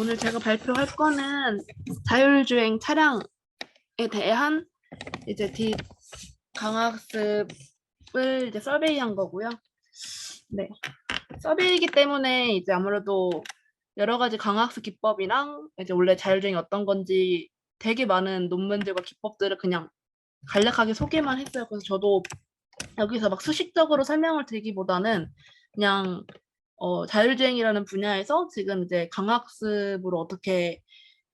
오늘 제가 발표할 거는 자율주행 차량에 대한 이제 뒷 강학습을 이제 서베이한 거고요. 네. 서베이이기 때문에 이제 아무래도 여러 가지 강학습 기법이랑 이제 원래 자율주행이 어떤 건지 되게 많은 논문들과 기법들을 그냥 간략하게 소개만 했어요. 그래서 저도 여기서 막 수식적으로 설명을 드리기보다는 그냥 어, 자율주행이라는 분야에서 지금 이제 강학습으로 어떻게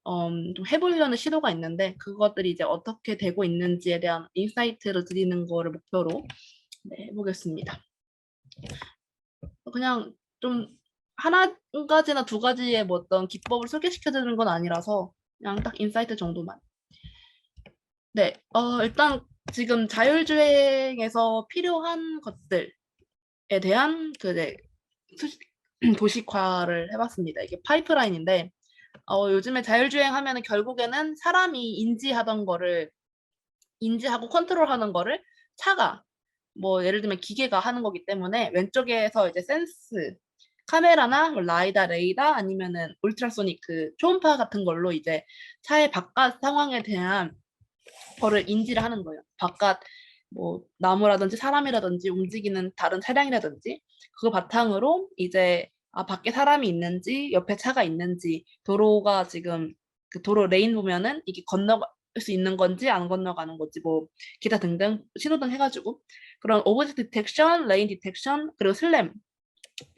음, 좀 해보려는 시도가 있는데 그것들이 이제 어떻게 되고 있는지에 대한 인사이트를 드리는 거를 목표로 네, 해보겠습니다. 그냥 좀 하나 한 가지나 두 가지의 뭐 어떤 기법을 소개시켜 드리는 건 아니라서 그냥 딱 인사이트 정도만. 네, 어, 일단 지금 자율주행에서 필요한 것들에 대한 그 도식화를 해봤습니다. 이게 파이프라인인데 어, 요즘에 자율주행 하면은 결국에는 사람이 인지하던 거를 인지하고 컨트롤하는 거를 차가 뭐 예를 들면 기계가 하는 거기 때문에 왼쪽에서 이제 센스 카메라나 뭐 라이다, 레이다 아니면은 울트라소닉 그 초음파 같은 걸로 이제 차의 바깥 상황에 대한 거를 인지를 하는 거예요. 바깥 뭐 나무라든지 사람이라든지 움직이는 다른 차량이라든지 그거 바탕으로 이제 아 밖에 사람이 있는지 옆에 차가 있는지 도로가 지금 그 도로 레인 보면은 이게 건너갈 수 있는 건지 안 건너가는 건지 뭐 기타 등등 신호등 해가지고 그런 오브젝트 디텍션, 레인 디텍션 그리고 슬램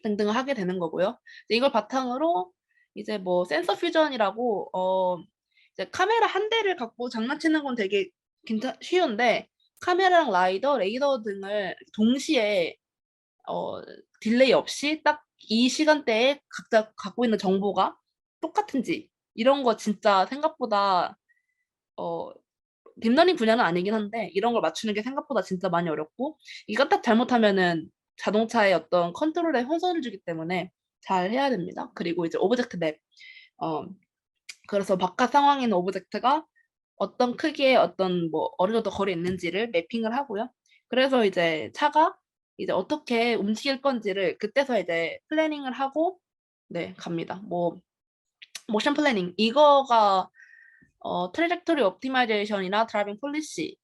등등을 하게 되는 거고요. 이걸 바탕으로 이제 뭐 센서 퓨전이라고 어 이제 카메라 한 대를 갖고 장난치는 건 되게 괜찮 쉬운데 카메라랑 라이더, 레이더 등을 동시에 어 딜레이 없이 딱 이 시간대에 각자 갖고 있는 정보가 똑같은지 이런 거 진짜 생각보다 어 딥러닝 분야는 아니긴 한데 이런 걸 맞추는 게 생각보다 진짜 많이 어렵고 이거 딱 잘못하면은 자동차의 어떤 컨트롤에 혼선을 주기 때문에 잘 해야 됩니다. 그리고 이제 오브젝트 맵. 어 그래서 바깥 있는 오브젝트가 어떤 크기의 어떤 뭐 어느 정도 거리에 있는지를 매핑을 하고요. 그래서 이제 차가 이제 어떻게 움직일 건지를 그때서 이제 플래닝을 하고 네 갑니다. 뭐 모션 플래닝 이거가 어 트래젝토리 옵티마이제이션이나 드라이빙 폴리시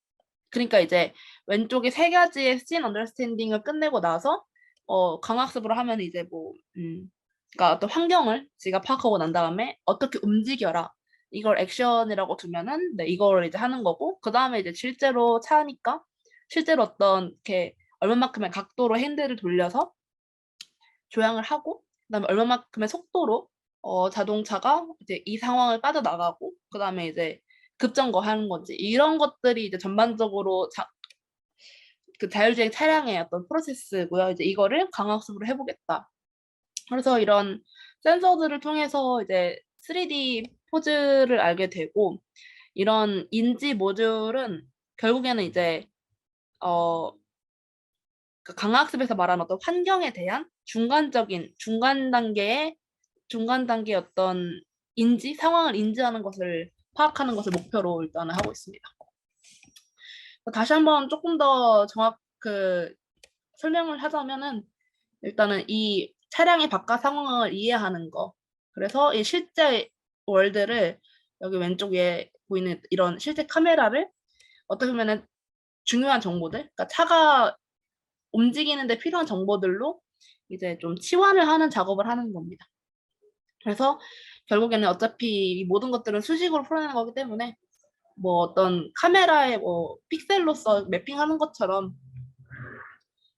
그러니까 이제 왼쪽에 세 가지의 씬 언더스탠딩을 끝내고 나서 어 강학습으로 하면 이제 뭐 음 그러니까 어떤 환경을 지가 파악하고 난 다음에 어떻게 움직여라. 이걸 액션이라고 두면은 네 이거를 이제 하는 거고 그 다음에 이제 실제로 차니까 실제로 어떤 이렇게 얼마만큼의 각도로 핸들을 돌려서 조향을 하고 그다음에 얼마만큼의 속도로 어 자동차가 이제 이 상황을 빠져나가고 그다음에 이제 급정거 하는 건지 이런 것들이 이제 전반적으로 자 그 자율주행 차량의 어떤 프로세스고요. 이제 이거를 강학습으로 해 보겠다. 그래서 이런 센서들을 통해서 이제 3D 포즈를 알게 되고 이런 인지 모듈은 결국에는 이제 어그 강학습에서 말하는 어떤 환경에 대한 중간적인 중간 단계의 중간 단계의 어떤 인지 상황을 인지하는 것을 파악하는 것을 목표로 일단은 하고 있습니다. 다시 한번 조금 더 정확 그 설명을 하자면은 일단은 이 차량의 바깥 상황을 이해하는 거. 그래서 이 실제 월드를 여기 왼쪽 위에 보이는 이런 실제 카메라를 어떻게 보면은 중요한 정보들, 그러니까 차가 움직이는 데 필요한 정보들로 이제 좀 치환을 하는 작업을 하는 겁니다. 그래서 결국에는 어차피 이 모든 것들은 수식으로 풀어내는 거기 때문에 뭐 어떤 카메라의 뭐 픽셀로서 매핑하는 것처럼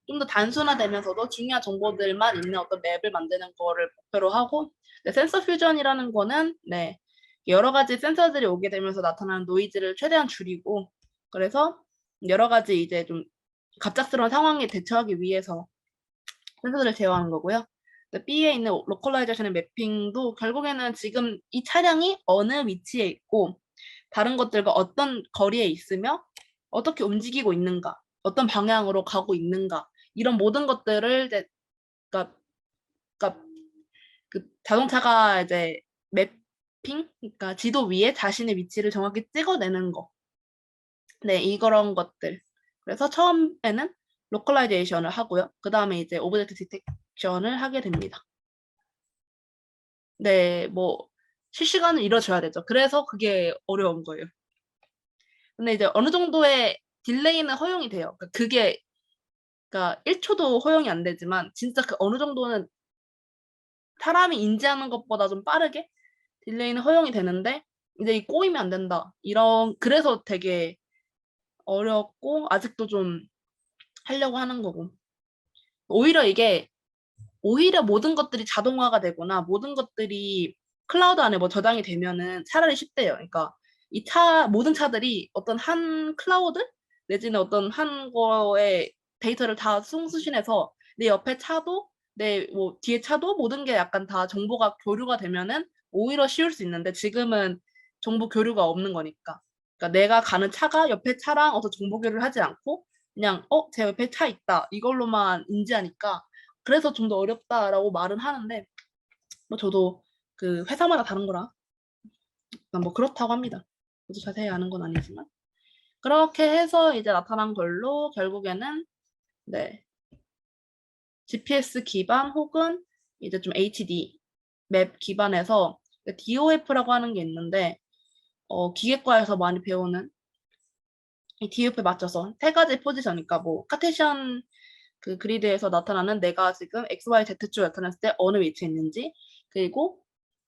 좀 더 단순화되면서도 중요한 정보들만 있는 어떤 맵을 만드는 거를 목표로 하고 네, 센서 퓨전이라는 거는 네 여러 가지 센서들이 오게 되면서 나타나는 노이즈를 최대한 줄이고 그래서 여러 가지 이제 좀 갑작스러운 상황에 대처하기 위해서 센서들을 제어하는 거고요. 그 B에 있는 로컬라이제이션의 매핑도 결국에는 지금 이 차량이 어느 위치에 있고 다른 것들과 어떤 거리에 있으며 어떻게 움직이고 있는가, 어떤 방향으로 가고 있는가 이런 모든 것들을 이제 그러니까, 자동차가 이제 매핑, 그러니까 지도 위에 자신의 위치를 정확히 찍어내는 거. 네, 이런 것들. 그래서 처음에는 로컬라이제이션을 하고요. 그 다음에 이제 오브젝트 디텍션을 하게 됩니다. 네, 뭐 실시간으로 이루어져야 되죠. 그래서 그게 어려운 거예요. 근데 이제 어느 정도의 딜레이는 허용이 돼요. 그러니까 그게 그러니까 1초도 허용이 안 되지만 진짜 그 어느 정도는 사람이 인지하는 것보다 좀 빠르게 딜레이는 허용이 되는데 이제 이 꼬이면 안 된다. 이런 그래서 되게 어렵고 아직도 좀 하려고 하는 거고. 오히려 이게 오히려 모든 것들이 자동화가 되거나 모든 것들이 클라우드 안에 뭐 저장이 되면은 차라리 쉽대요. 그러니까 이 차 모든 차들이 어떤 한 클라우드 내지는 어떤 한 거에 데이터를 다 송수신해서 내 옆에 차도 내뭐 뒤에 차도 모든 게 약간 다 정보가 교류가 되면은 오히려 쉬울 수 있는데 지금은 정보 교류가 없는 거니까. 그러니까 내가 가는 차가 옆에 차랑 어떤 정보 교류를 하지 않고 그냥 어, 제 옆에 차 있다. 이걸로만 인지하니까 그래서 좀 더 어렵다라고 말은 하는데 뭐 저도 그 회사마다 다른 거라 뭐 그렇다고 합니다. 저도 자세히 아는 건 아니지만 그렇게 해서 이제 나타난 걸로 결국에는 네 GPS 기반 혹은 이제 좀 HD 맵 기반에서 DOF라고 하는 게 있는데 어, 기계과에서 많이 배우는 이 DOF에 맞춰서 세 가지 포지션이니까 뭐 카테시안 그 그리드에서 나타나는 내가 지금 X, Y, Z 쪽에 나타났을 때 어느 위치에 있는지 그리고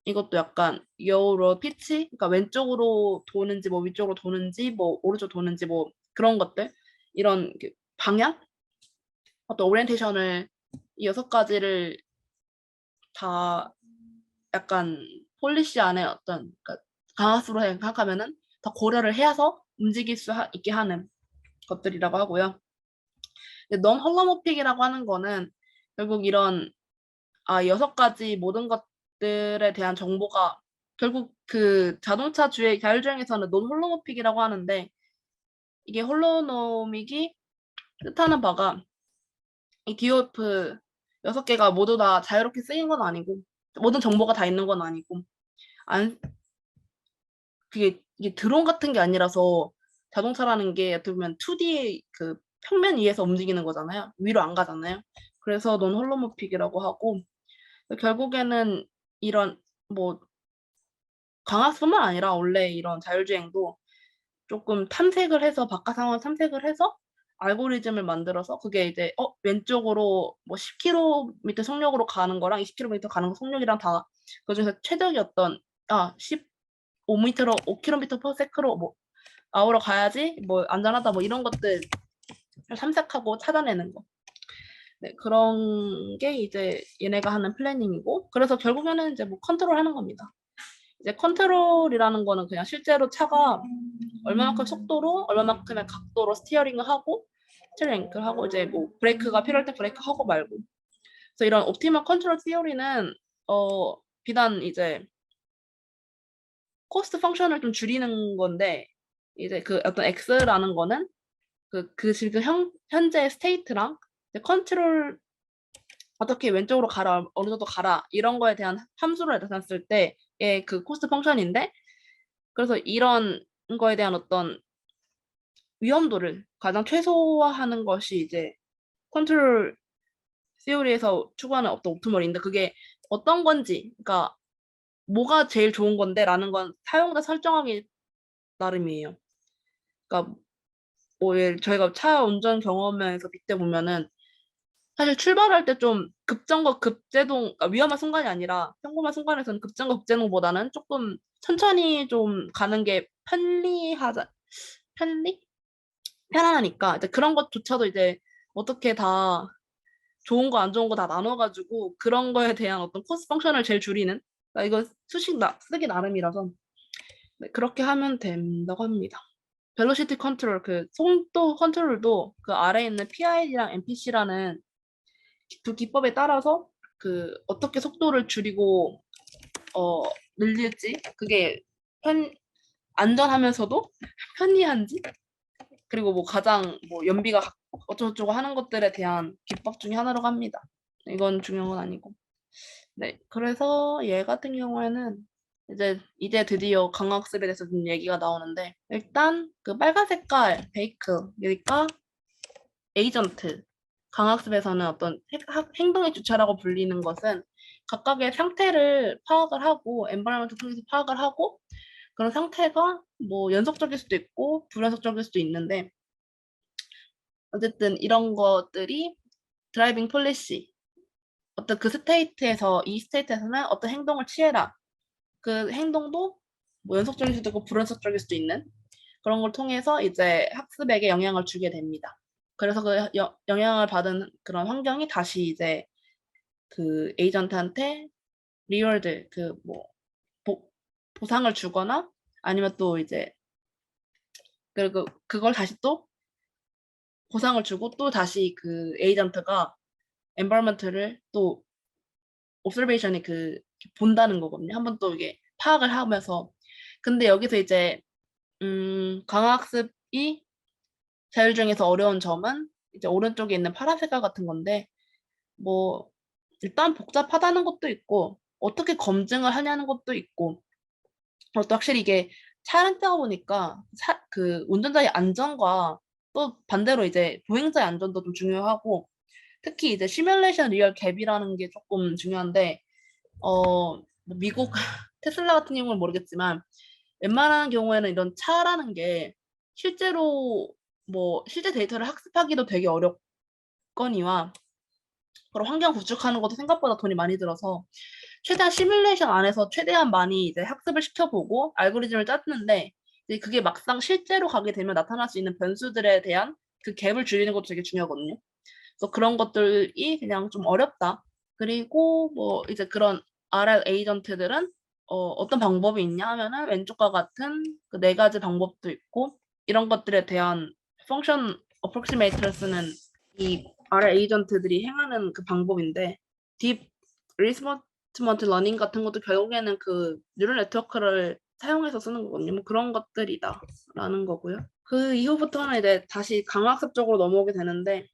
이것도 약간 여우로 피치 그러니까 왼쪽으로 도는지 뭐 위쪽으로 도는지 뭐 오른쪽 도는지 뭐 그런 것들 이런 그 방향? 어떤 오리엔테이션을 이 여섯 가지를 다 약간 폴리시 안에 어떤 그러니까 강화수로 생각하면은 더 고려를 해서 움직일 수 하- 있게 하는 것들이라고 하고요. 넌 홀로모픽이라고 하는 거는 결국 이런 아 여섯 가지 모든 것들에 대한 정보가 결국 그 자동차 주행 자율주행에서는 논 홀로모픽이라고 하는데 이게 홀로노믹이 뜻하는 바가 이 DOF 여섯 개가 모두 다 자유롭게 쓰인 건 아니고 모든 정보가 다 있는 건 아니고 안 그게 이게 드론 같은 게 아니라서 자동차라는 게 어떻게 보면 2D 그 평면 위에서 움직이는 거잖아요. 위로 안 가잖아요. 그래서 논 홀로모픽이라고 하고 결국에는 이런 뭐 강학뿐만 아니라 원래 이런 자율주행도 조금 탐색을 해서 바깥 상황 탐색을 해서 알고리즘을 만들어서 그게 이제 어 왼쪽으로 뭐 10km 속력으로 가는 거랑 20km 가는 거 속력이랑 다 그중에서 최적이었던 아 15m로 5km per sec로 뭐 아우러 가야지 뭐 안전하다 뭐 이런 것들 탐색하고 찾아내는 거. 네, 그런 게 이제 얘네가 하는 플래닝이고 그래서 결국에는 이제 뭐 컨트롤하는 겁니다. 이제 컨트롤이라는 거는 그냥 실제로 차가 얼마만큼 속도로 얼마만큼의 각도로 스티어링을 하고 스티어링을 하고 이제 뭐 브레이크가 필요할 때 브레이크 하고 말고. 그래서 이런 옵티멀 컨트롤 티어리는 어 비단 이제 코스트 펑션을 좀 줄이는 건데 이제 그 어떤 x라는 거는 그, 그 지금 현, 현재 스테이트랑 이제 컨트롤 어떻게 왼쪽으로 가라 어느 정도 가라 이런 거에 대한 함수를 나타냈을 때 의그 코스트 펑션인데 그래서 이런 거에 대한 어떤 위험도를 가장 최소화하는 것이 이제 컨트롤 시오리에서 추구하는 어떤 옵티멀인데 그게 어떤 건지 그러니까 뭐가 제일 좋은 건데 라는 건 사용자 설정하기 나름이에요. 그러니까 뭐 저희가 차 운전 경험에서 빗대 보면은 사실 출발할 때 좀 급정거 급제동 그러니까 위험한 순간이 아니라 평범한 순간에서는 급정거 급제동보다는 조금 천천히 좀 가는 게 편리하자 편리? 편안하니까 이제 그런 것조차도 이제 어떻게 다 좋은 거 안 좋은 거 다 나눠가지고 그런 거에 대한 어떤 코스 펑션을 제일 줄이는? 그러니까 이거 수식 나, 쓰기 나름이라서. 네, 그렇게 하면 된다고 합니다. 벨로시티 컨트롤 그 속도 컨트롤도 그 아래에 있는 PID랑 MPC라는 두 기법에 따라서 그 어떻게 속도를 줄이고 어 늘릴지 그게 편 안전하면서도 편리한지 그리고 뭐 가장 뭐 연비가 어쩌고저쩌고 하는 것들에 대한 기법 중에 하나라고 합니다. 이건 중요한 건 아니고. 네, 그래서 얘 같은 경우에는 이제 이제 드디어 강학습에 대해서 좀 얘기가 나오는데 일단 그 빨간 색깔 베이크 여기가 에이전트 강학습에서는 어떤 행동의 주체라고 불리는 것은 각각의 상태를 파악을 하고 엔바이런먼트 통해서 파악을 하고 그런 상태가 뭐 연속적일 수도 있고 불연속적일 수도 있는데 어쨌든 이런 것들이 드라이빙 폴리시 어떤 그 스테이트에서 이 스테이트에서는 어떤 행동을 취해라 그 행동도 뭐 연속적일 수도 있고 불연속적일 수도 있는 그런 걸 통해서 이제 학습에게 영향을 주게 됩니다. 그래서 그 여- 영향을 받은 그런 환경이 다시 이제 그 에이전트한테 리월드 그 뭐 보상을 주거나 아니면 또 이제 그리고 그걸 다시 또 보상을 주고 또 다시 그 에이전트가 엔바이런먼트를 또 옵서베이션이 그 본다는 거거든요. 한번 또 이게 파악을 하면서 근데 여기서 이제 음 강학습이 자율 중에서 어려운 점은 이제 오른쪽에 있는 파란색깔 같은 건데 뭐 일단 복잡하다는 것도 있고 어떻게 검증을 하냐는 것도 있고 그리고 또 확실히 이게 차량대가 보니까 차, 그 운전자의 안전과 또 반대로 이제 보행자의 안전도 좀 중요하고 특히 이제 시뮬레이션 리얼 갭이라는 게 조금 중요한데 어뭐 미국 테슬라 같은 경우는 모르겠지만 웬만한 경우에는 이런 차라는 게 실제로 뭐 실제 데이터를 학습하기도 되게 어렵거니와 그런 환경 구축하는 것도 생각보다 돈이 많이 들어서 최대한 시뮬레이션 안에서 최대한 많이 이제 학습을 시켜보고 알고리즘을 짰는데 이제 그게 막상 실제로 가게 되면 나타날 수 있는 변수들에 대한 그 갭을 줄이는 것도 되게 중요하거든요. 그래서 그런 것들이 그냥 좀 어렵다. 그리고 뭐 이제 그런 RL 에이전트들은 어, 어떤 방법이 있냐 하면은 왼쪽과 같은 그 네 가지 방법도 있고 이런 것들에 대한 펑션 어프로시메이터를 쓰는 이 RL 에이전트들이 행하는 그 방법인데 딥 리스먼트먼트 러닝 같은 것도 결국에는 그 뉴럴 네트워크를 사용해서 쓰는 거거든요. 뭐 그런 것들이다라는 거고요. 그 이후부터는 이제 다시 강학습 쪽으로 넘어오게 되는데